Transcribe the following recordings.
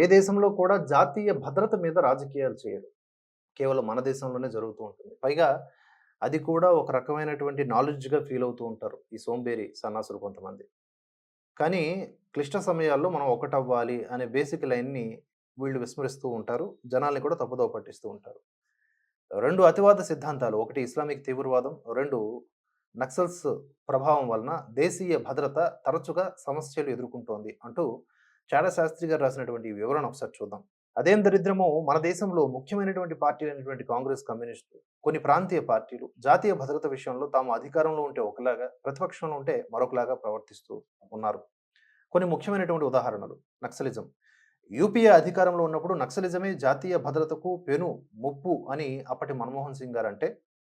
ఏ దేశంలో కూడా జాతీయ భద్రత మీద రాజకీయాలు చేయరు. కేవలం మన దేశంలోనే జరుగుతూ ఉంటుంది. పైగా అది కూడా ఒక రకమైనటువంటి నాలెడ్జ్గా ఫీల్ అవుతూ ఉంటారు ఈ సోంబేరి సన్నాసులు కొంతమంది. కానీ క్లిష్ట సమయాల్లో మనం ఒకటవ్వాలి అనే బేసిక్ లైన్ని వీళ్ళు విస్మరిస్తూ ఉంటారు. జనాల్ని కూడా తప్పుదో పట్టిస్తూ ఉంటారు. రెండు అతివాద సిద్ధాంతాలు ఒకటి ఇస్లామిక్ తీవ్రవాదం రెండు నక్సల్స్ ప్రభావం వలన దేశీయ భద్రత తరచుగా సమస్యలు ఎదుర్కొంటోంది అంటూ చాడా శాస్త్రి గారు రాసినటువంటి వివరణ ఒకసారి చూద్దాం. అదేం దరిద్రమో మన దేశంలో ముఖ్యమైనటువంటి పార్టీలు అయినటువంటి కాంగ్రెస్ కమ్యూనిస్టు కొన్ని ప్రాంతీయ పార్టీలు జాతీయ భద్రత విషయంలో తాము అధికారంలో ఉంటే ఒకలాగా ప్రతిపక్షంలో ఉంటే మరొకలాగా ప్రవర్తిస్తూ ఉన్నారు. కొన్ని ముఖ్యమైనటువంటి ఉదాహరణలు. నక్సలిజం. యూపీఏ అధికారంలో ఉన్నప్పుడు నక్సలిజమే జాతీయ భద్రతకు పెను ముప్పు అని అప్పటి మన్మోహన్ సింగ్ గారు అంటే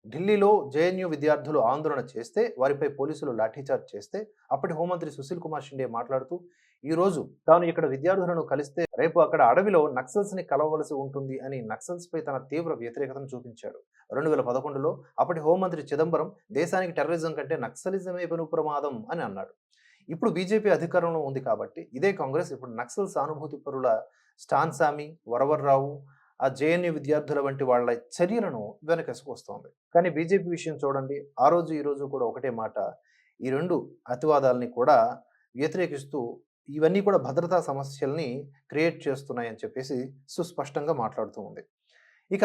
ఢిల్లీలో జేఎన్యూ విద్యార్థులు ఆందోళన చేస్తే వారిపై పోలీసులు లాఠీచార్జ్ చేస్తే అప్పటి హోంమంత్రి సుశీల్ కుమార్ షిండే మాట్లాడుతూ ఈ రోజు తాను ఇక్కడ విద్యార్థులను కలిస్తే రేపు అక్కడ అడవిలో నక్సల్స్ని కలవవలసి ఉంటుంది అని నక్సల్స్ పై తన తీవ్ర వ్యతిరేకతను చూపించాడు. రెండు వేల పదకొండులో అప్పటి హోంమంత్రి చిదంబరం దేశానికి టెర్రరిజం కంటే నక్సలిజమే పెను ప్రమాదం అని అన్నాడు. ఇప్పుడు బీజేపీ అధికారంలో ఉంది కాబట్టి ఇదే కాంగ్రెస్ ఇప్పుడు నక్సల్ సానుభూతి పరుల స్టాన్సామి వరవర్రావు ఆ జేఎన్యూ విద్యార్థుల వంటి వాళ్ళ చర్యలను వెనకేసుకొస్తోంది కానీ బీజేపీ విషయం చూడండి ఆ రోజు ఈ రోజు కూడా ఒకటే మాట. ఈ రెండు అతివాదాలని కూడా వ్యతిరేకిస్తూ ఇవన్నీ కూడా భద్రతా సమస్యల్ని క్రియేట్ చేస్తున్నాయని చెప్పేసి సుస్పష్టంగా మాట్లాడుతూ ఉంది. ఇక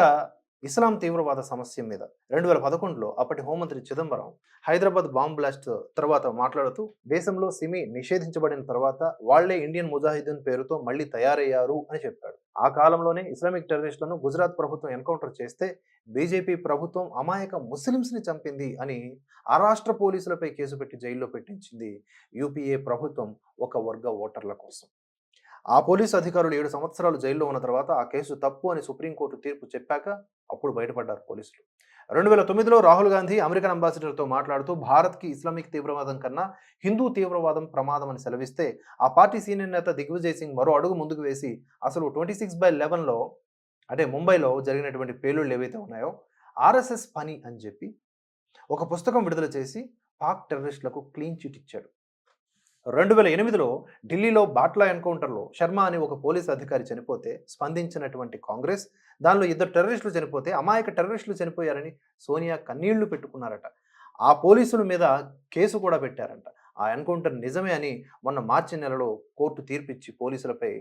ఇస్లాం తీవ్రవాద సమస్య మీద రెండు వేల పదకొండులో అప్పటి హోంమంత్రి చిదంబరం హైదరాబాద్ బాంబ్ బ్లాస్ట్ తర్వాత మాట్లాడుతూ దేశంలో సిమి నిషేధించబడిన తర్వాత వాళ్ళే ఇండియన్ ముజాహిదీన్ పేరుతో మళ్ళీ తయారయ్యారు అని చెప్పాడు. ఆ కాలంలోనే ఇస్లామిక్ టెర్రరిస్టులను గుజరాత్ ప్రభుత్వం ఎన్కౌంటర్ చేస్తే బీజేపీ ప్రభుత్వం అమాయక ముస్లింస్ని చంపింది అని ఆ రాష్ట్ర పోలీసులపై కేసు పెట్టి జైల్లో పెట్టించింది యూపీఏ ప్రభుత్వం ఒక వర్గ ఓటర్ల కోసం. ఆ పోలీసు అధికారులు ఏడు సంవత్సరాలు జైల్లో ఉన్న తర్వాత ఆ కేసు తప్పు అని సుప్రీంకోర్టు తీర్పు చెప్పాక అప్పుడు బయటపడ్డారు పోలీసులు. రెండు వేల తొమ్మిదిలో రాహుల్ గాంధీ అమెరికన్ అంబాసిడర్తో మాట్లాడుతూ భారత్కి ఇస్లామిక్ తీవ్రవాదం కన్నా హిందూ తీవ్రవాదం ప్రమాదం అని సెలవిస్తే ఆ పార్టీ సీనియర్ నేత దిగ్విజయ్ సింగ్ మరో అడుగు ముందుకు వేసి అసలు ట్వంటీ సిక్స్ బై లెవెన్లో అంటే ముంబైలో జరిగినటువంటి పేలుళ్ళు ఏవైతే ఉన్నాయో ఆర్ఎస్ఎస్ పని అని చెప్పి ఒక పుస్తకం విడుదల చేసి పాక్ టెర్రరిస్టులకు క్లీన్ చిట్ ఇచ్చాడు. రెండు వేల ఎనిమిదిలో ఢిల్లీలో బాట్లా ఎన్కౌంటర్లో శర్మ అని ఒక పోలీస్ అధికారి చనిపోతే స్పందించినటువంటి కాంగ్రెస్ దానిలో ఇద్దరు టెర్రరిస్టులు చనిపోతే అమాయక టెర్రరిస్టులు చనిపోయారని సోనియా కన్నీళ్ళు పెట్టుకున్నారట. ఆ పోలీసుల మీద కేసు కూడా పెట్టారంట. ఆ ఎన్కౌంటర్ నిజమే అని మొన్న మార్చి నెలలో కోర్టు తీర్పిచ్చి పోలీసులపై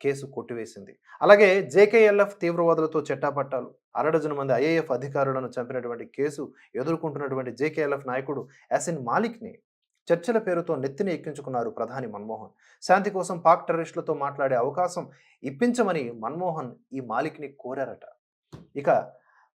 కేసు కొట్టివేసింది. అలాగే జేకేఎల్ఎఫ్ తీవ్రవాదులతో చెట్టాపట్టాలు. అరడజను మంది ఐఏఎఫ్ అధికారులను చంపినటువంటి కేసు ఎదుర్కొంటున్నటువంటి జేకేఎల్ఎఫ్ నాయకుడు యాసిన్ మాలిక్ని చర్చల పేరుతో నెత్తిని ఎక్కించుకున్నారు ప్రధాని మన్మోహన్. శాంతి కోసం పాక్ టెర్రరిస్టులతో మాట్లాడే అవకాశం ఇప్పించమని మన్మోహన్ ఈ మాలిక్ని కోరారట. ఇక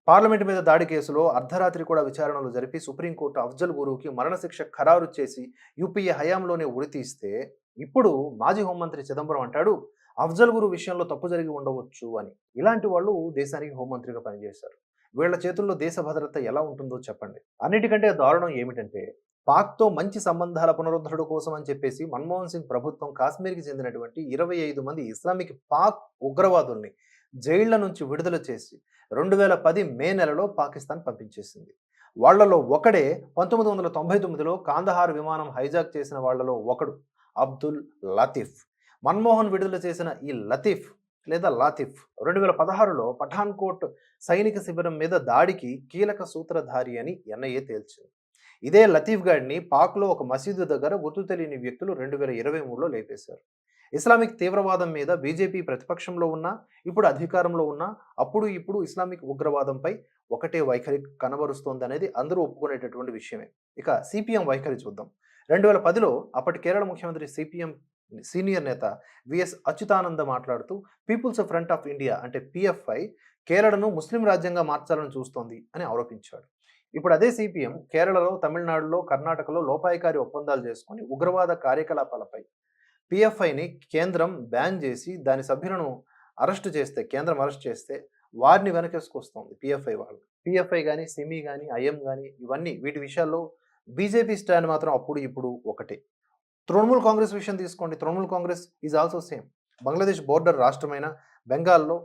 పార్లమెంట్ మీద దాడి కేసులో అర్ధరాత్రి కూడా విచారణలు జరిపి సుప్రీంకోర్టు అఫ్జల్ గురువుకి మరణశిక్ష ఖరారు చేసి యూపీఏ హయాంలోనే ఉరితీస్తే ఇప్పుడు మాజీ హోంమంత్రి చిదంబరం అంటాడు అఫ్జల్ గురు విషయంలో తప్పు జరిగి ఉండవచ్చు అని. ఇలాంటి వాళ్ళు దేశానికి హోంమంత్రిగా పనిచేశారు. వీళ్ళ చేతుల్లో దేశ భద్రత ఎలా ఉంటుందో చెప్పండి. అన్నిటికంటే దారుణం ఏమిటంటే పాక్తో మంచి సంబంధాల పునరుద్ధరణ కోసం అని చెప్పేసి మన్మోహన్ సింగ్ ప్రభుత్వం కాశ్మీర్కి చెందినటువంటి ఇరవై ఐదు మంది ఇస్లామిక్ పాక్ ఉగ్రవాదుల్ని జైళ్ళ నుంచి విడుదల చేసి రెండు వేల పది మే నెలలో పాకిస్తాన్ పంపించేసింది. వాళ్ళలో ఒకడే పంతొమ్మిది వందల తొంభై తొమ్మిదిలో కాందహార్ విమానం హైజాక్ చేసిన వాళ్ళలో ఒకడు అబ్దుల్ లతీఫ్. మన్మోహన్ విడుదల చేసిన ఈ లతీఫ్ లేదా లాతిఫ్ రెండు వేల పదహారులో పఠాన్కోట్ సైనిక శిబిరం మీద దాడికి కీలక సూత్రధారి అని ఎన్ఐఏ తేల్చింది. ఇదే లతీఫ్ గాడిని పాక్లో ఒక మసీదు దగ్గర గుర్తు తెలియని వ్యక్తులు రెండు వేల ఇరవై మూడులో లేపేశారు. ఇస్లామిక్ తీవ్రవాదం మీద బీజేపీ ప్రతిపక్షంలో ఉన్నా ఇప్పుడు అధికారంలో ఉన్నా అప్పుడు ఇప్పుడు ఇస్లామిక్ ఉగ్రవాదంపై ఒకటే వైఖరి కనబరుస్తోంది అనేది అందరూ ఒప్పుకునేటటువంటి విషయమే. ఇక సిపిఎం వైఖరి చూద్దాం. రెండు వేల పదిలో అప్పటి కేరళ ముఖ్యమంత్రి సిపిఎం సీనియర్ నేత విఎస్ అచ్యుతానంద మాట్లాడుతూ పీపుల్స్ ఫ్రంట్ ఆఫ్ ఇండియా అంటే పిఎఫ్ఐ కేరళను ముస్లిం రాజ్యంగా మార్చాలని చూస్తోంది అని ఆరోపించాడు. ఇప్పుడు అదే సిపిఎం కేరళలో తమిళనాడులో కర్ణాటకలో లోపాయకారి ఒప్పందాలు చేసుకొని ఉగ్రవాద కార్యకలాపాలపై పిఎఫ్ఐని కేంద్రం బ్యాన్ చేసి దాని సభ్యులను అరెస్టు చేస్తే కేంద్రం అరెస్ట్ చేస్తే వారిని వెనకేసుకొస్తోంది పిఎఫ్ఐ వాళ్ళు. పిఎఫ్ఐ కానీ సిమి కానీ ఐఎం కానీ ఇవన్నీ వీటి విషయాల్లో బీజేపీ స్టాండ్ మాత్రం అప్పుడు ఇప్పుడు ఒకటే. తృణమూల్ కాంగ్రెస్ విషయం తీసుకోండి. Trinamool Congress is also same. Bangladesh border రాష్ట్రమైన బెంగాల్లో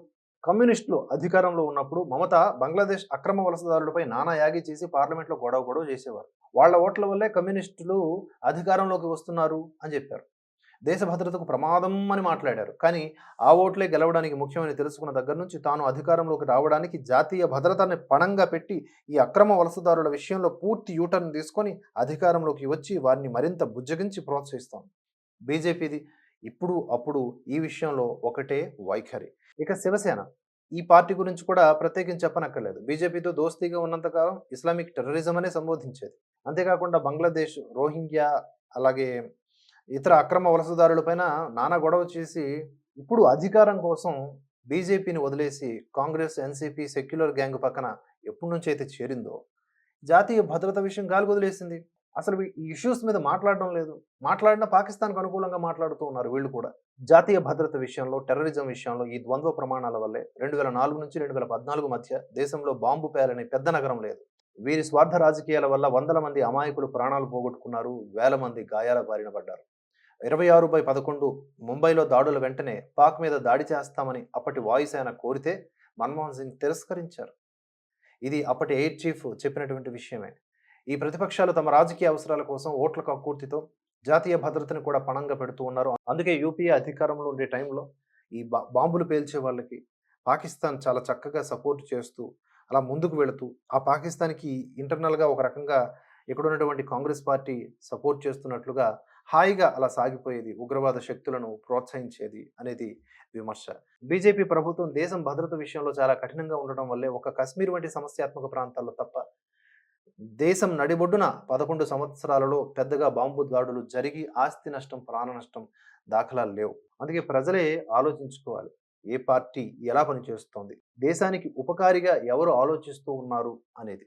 కమ్యూనిస్టులు అధికారంలో ఉన్నప్పుడు మమత బంగ్లాదేశ్ అక్రమ వలసదారులపై నానా యాగి చేసి పార్లమెంట్లో గొడవ గొడవ చేసేవారు. వాళ్ళ ఓట్ల వల్లే కమ్యూనిస్టులు అధికారంలోకి వస్తున్నారు అని చెప్పారు. దేశ భద్రతకు ప్రమాదం అని మాట్లాడారు. కానీ ఆ ఓట్లే గెలవడానికి ముఖ్యమని తెలుసుకున్న దగ్గర నుంచి తాను అధికారంలోకి రావడానికి జాతీయ భద్రతని పణంగా పెట్టి ఈ అక్రమ వలసదారుల విషయంలో పూర్తి యూటర్న్ తీసుకొని అధికారంలోకి వచ్చి వారిని మరింత బుజ్జగించి ప్రోత్సహిస్తాం. బీజేపీది ఇప్పుడు అప్పుడు ఈ విషయంలో ఒకటే వైఖరి. ఇక శివసేన ఈ పార్టీ గురించి కూడా ప్రత్యేకించి చెప్పనక్కర్లేదు. బీజేపీతో దోస్తీగా ఉన్నంతకాలం ఇస్లామిక్ టెర్రరిజం అనే సంబోధించేది. అంతేకాకుండా బంగ్లాదేశ్ రోహింగ్యా అలాగే ఇతర అక్రమ వలసదారులపైన నానా గొడవ చేసి ఇప్పుడు అధికారం కోసం బీజేపీని వదిలేసి కాంగ్రెస్ ఎన్సీపీ సెక్యులర్ గ్యాంగ్ పక్కన ఎప్పటి నుంచి అయితే చేరిందో జాతీయ భద్రత విషయం గాలి వదిలేసింది. అసలు ఈ ఇష్యూస్ మీద మాట్లాడడం లేదు. మాట్లాడిన పాకిస్తాన్కు అనుకూలంగా మాట్లాడుతూ ఉన్నారు వీళ్ళు కూడా. జాతీయ భద్రత విషయంలో టెర్రరిజం విషయంలో ఈ ద్వంద్వ ప్రమాణాల వల్లే రెండు వేల నాలుగు నుంచి రెండు వేల పద్నాలుగు మధ్య దేశంలో బాంబు పేలని పెద్ద నగరం లేదు. వీరి స్వార్థ రాజకీయాల వల్ల వందల మంది అమాయకులు ప్రాణాలు పోగొట్టుకున్నారు వేల మంది గాయాల బారిన పడ్డారు. ఇరవై ఆరు బై పదకొండు ముంబైలో దాడుల వెంటనే పాక్ మీద దాడి చేస్తామని అప్పటి వాయుసేన కోరితే మన్మోహన్ సింగ్ తిరస్కరించారు. ఇది అప్పటి ఎయిర్ చీఫ్ చెప్పినటువంటి విషయమే. ఈ ప్రతిపక్షాలు తమ రాజకీయ అవసరాల కోసం ఓట్ల కక్కుర్తితో జాతీయ భద్రతను కూడా పణంగా పెడుతూ ఉన్నారు. అందుకే యూపీఏ అధికారంలో ఉండే టైంలో ఈ బా బాంబులు పేల్చే వాళ్ళకి పాకిస్తాన్ చాలా చక్కగా సపోర్ట్ చేస్తూ అలా ముందుకు వెళుతూ ఆ పాకిస్తాన్కి ఇంటర్నల్గా ఒక రకంగా ఇక్కడ ఉన్నటువంటి కాంగ్రెస్ పార్టీ సపోర్ట్ చేస్తున్నట్లుగా హాయిగా అలా సాగిపోయేది ఉగ్రవాద శక్తులను ప్రోత్సహించేది అనేది విమర్శ. బీజేపీ ప్రభుత్వం దేశం భద్రత విషయంలో చాలా కఠినంగా ఉండడం వల్లే ఒక కశ్మీర్ వంటి సమస్యాత్మక ప్రాంతాల్లో తప్ప దేశం నడిబొడ్డున పదకొండు సంవత్సరాలలో పెద్దగా బాంబు దాడులు జరిగి ఆస్తి నష్టం ప్రాణ నష్టం దాఖలాలు లేవు. అందుకే ప్రజలే ఆలోచించుకోవాలి. ఏ పార్టీ ఎలా పనిచేస్తోంది? దేశానికి ఉపకారిగా ఎవరు ఆలోచిస్తూ ఉన్నారు అనేది.